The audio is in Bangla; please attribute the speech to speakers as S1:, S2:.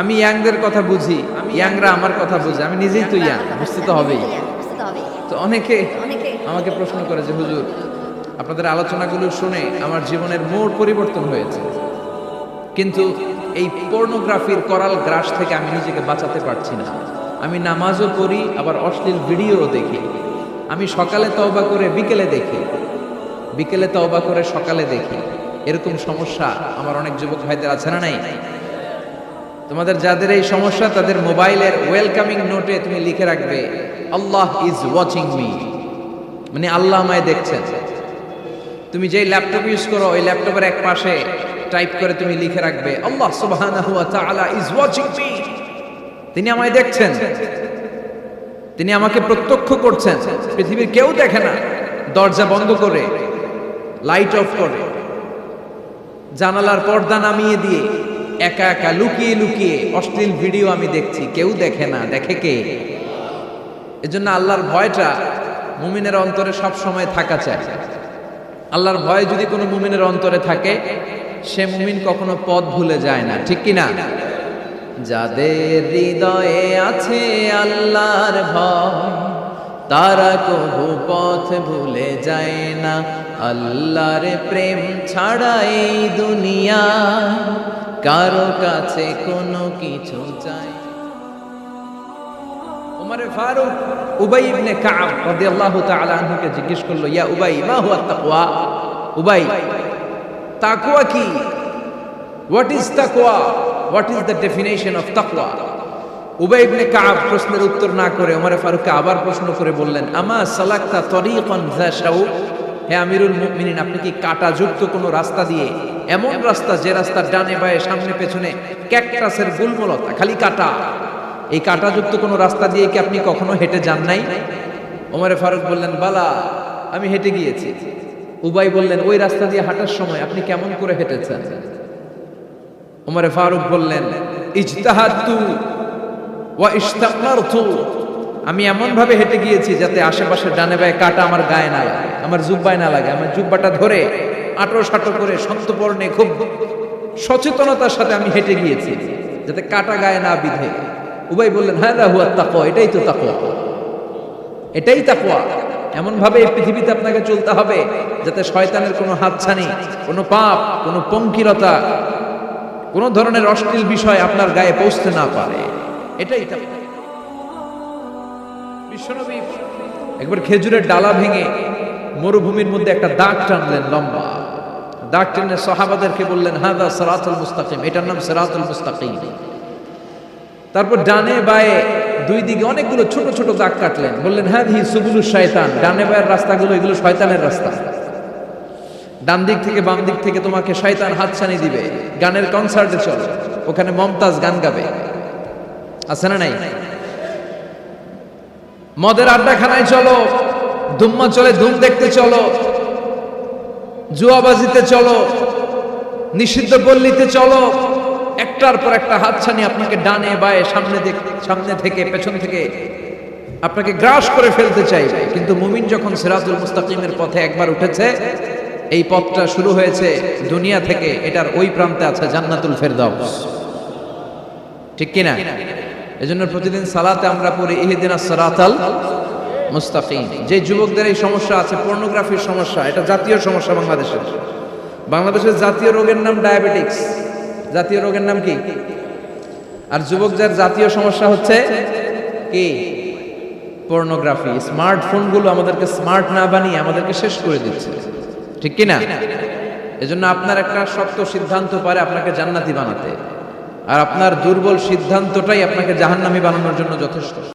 S1: আমি ইয়াংদের কথা বুঝি ইয়াংরা আমার কথা বুঝে। আমি নিজেই তো ইয়াং বুঝতে তো হবেই।
S2: তো
S1: অনেকে আমাকে প্রশ্ন করে যে হুজুর আপনাদের আলোচনাগুলো শুনে আমার জীবনের মোড় পরিবর্তন হয়েছে। কিন্তু এই পর্নোগ্রাফির করাল গ্রাস থেকে আমি নিজেকে বাঁচাতে পারছি না। আমি নামাজও পড়ি আবার অশ্লীল ভিডিও দেখি। আমি সকালে তওবা করে বিকেলে দেখি। বিকেলে তওবা করে সকালে দেখি। এরকম সমস্যা আমার অনেক যুবক ভাইদের আছে না নাই? তোমাদের যাদের এই সমস্যা, তাদের মোবাইলের ওয়েলকামিং নোটে তুমি লিখে রাখবে, আল্লাহ ইজ ওয়াচিং মি মানে আল্লাহ আমায় দেখছেন। তুমি যেই ল্যাপটপ ইউজ করো, ওই ল্যাপটপের এক পাশে টাইপ করে তুমি লিখে রাখবে, আল্লাহ সুবহানাহু ওয়া তাআলা ইজ ওয়াচিং মি তিনি আমায় দেখছেন। তিনি আমাকে প্রত্যক্ষ করছেন। পৃথিবীর কেউ দেখে না। দরজা বন্ধ করে লাইট অফ করে। জানালার পর্দা নামিয়ে দিয়ে একা একা লুকিয়ে লুকিয়ে অশ্লীল ভিডিও আমি দেখছি। কেউ দেখে না। দেখে কে? এজন্য আল্লাহর ভয়টা মুমিনের অন্তরে সব সময় থাকা চাই। আল্লাহর ভয় যদি কোনো মুমিনের অন্তরে থাকে, সে মুমিন কখনো পথ ভুলে যায় না। ঠিক কি না যাদের হৃদয়ে আছে আল্লাহর ভয়, তারা কবু পথ ভুলে যায় না। আল্লাহর প্রেম ছাড়া এই দুনিয়া কারও কাছে কোনো কিছু চাই। উমরে ফারুক উবাই ইবনে কাব রাদিয়াল্লাহু তাআলা আনহুকে জিজ্ঞেস করল, ইয়া উবাই, মা হুয়া তাকওয়া? উবাই, তাকওয়া কি? হোয়াট ইজ তাকওয়া? What is the definition of তাকওয়া? উবাই ইবনে কাব প্রশ্নের উত্তর না করে ওমরে ফারুককে আবার প্রশ্ন করে বললেন, আমা সালাকতা তরিকান যা শাউক হে আমিরুল মুমিনিন, আপনি কি কাটাযুক্ত কোনো রাস্তা দিয়ে এমন রাস্তা যে রাস্তার ডানে বায়ে, সামনে পেছনে ক্যাকটাসের গুলমলতা, খালি কাটা? এই কাটাযুক্ত কোনো রাস্তা দিয়ে কি আপনি কখনো হেঁটে যান নাই? ওমরে ফারুক বললেন, বালা, আমি হেঁটে গিয়েছি। উবাই বললেন, ওই রাস্তা দিয়ে হাঁটার সময় আপনি কেমন করে হেঁটেছেন? ওমরে ফারুক বললেন, ইজতাহাদতু ওয়া ইশতাকনারতু। আমি এমন ভাবে হেঁটে গিয়েছি যাতে আশেপাশে ডানে বায়ে কাটা আমার গায়ে না লাগে। আমার জুব্বায় না লাগে, আমার জুব্বাটা ধরে আটো সাটো করে সন্তপর্ণে খুব সচেতনতার সাথে আমি হেঁটে গিয়েছি, যাতে কাটা গায়ে না বিধে। উবাই বললেন হ্যাঁ দা হুয়া তাকওয়া, এটাই তো তাকওয়া। এটাই তাকওয়া। এমন ভাবে এই পৃথিবীতে আপনাকে চলতে হবে, যাতে শয়তানের কোনো হাতছানি, কোনো পাপ, কোনো পঙ্কিলতা, কোনো ধরনের অশ্লীল বিষয় আপনার গায়ে পৌঁছতে না পারে। এটাই বিশ্বনবী একবার খেজুরের ডালা ভেঙে মরুভূমির মধ্যে একটা দাগ টানলেন লম্বা। দাগ টেনে সাহাবাদেরকে বললেন হাদা সরাতুল মুস্তাকিম। এটার নাম সরাতুল মুস্তাকিম। তারপর ডানে বায়ে দুই দিকে অনেকগুলো ছোট ছোট দাগ কাটলেন। বললেন হ্যাঁ হি সুবুলু শয়তান। ডানে বায়ের রাস্তাগুলো এগুলো শয়তানের রাস্তা। ডান দিক থেকে বাম দিক থেকে তোমাকে শয়তান হাতছানি দিবে। গানের কনসার্টে চলো। ওখানে মমতাজ গান গাবে। আছে না নাই? মদের আড্ডাখানায় চলো। ধুম্মা চলে, ধুম দেখতে চলো। জুয়াবাজিতে চলো। নিষিদ্ধ গল্লিতে চলো। একটার পর একটা হাতছানি আপনাকে ডানে, বায়ে, সামনে সামনে থেকে, পেছন থেকে আপনাকে গ্রাস করে ফেলতে চাইবে কিন্তু মুমিন যখন সিরাজুল মুস্তাকিমের পথে একবার উঠেছে, এই পথটা শুরু হয়েছে দুনিয়া থেকে, এটার ওই প্রান্তে আছে জান্নাতুল ফেরদাউস। ঠিক কিনা? এজন্য প্রতিদিন সালাতে আমরা পড়ি ইহদিন সালাতাল মুস্তাকিম। যে যুবকদের এই সমস্যা আছে পর্নোগ্রাফির সমস্যা, এটা জাতীয় সমস্যা বাংলাদেশের বাংলাদেশের জাতীয় রোগের নাম ডায়াবেটিক্স জাতীয় রোগের নাম কি? আর যুবক যার জাতীয় সমস্যা হচ্ছে কি? পর্নোগ্রাফি স্মার্টফোনগুলো আমাদেরকে স্মার্ট না বানিয়ে আমাদেরকে শেষ করে দিচ্ছে। ঠিক কি না এজন্য আপনার একটা শক্ত সিদ্ধান্ত পারে আপনাকে জান্নাতি বানাতে। আর আপনার দুর্বল সিদ্ধান্তটাই আপনাকে জাহান্নামি বানানোর জন্য যথেষ্ট।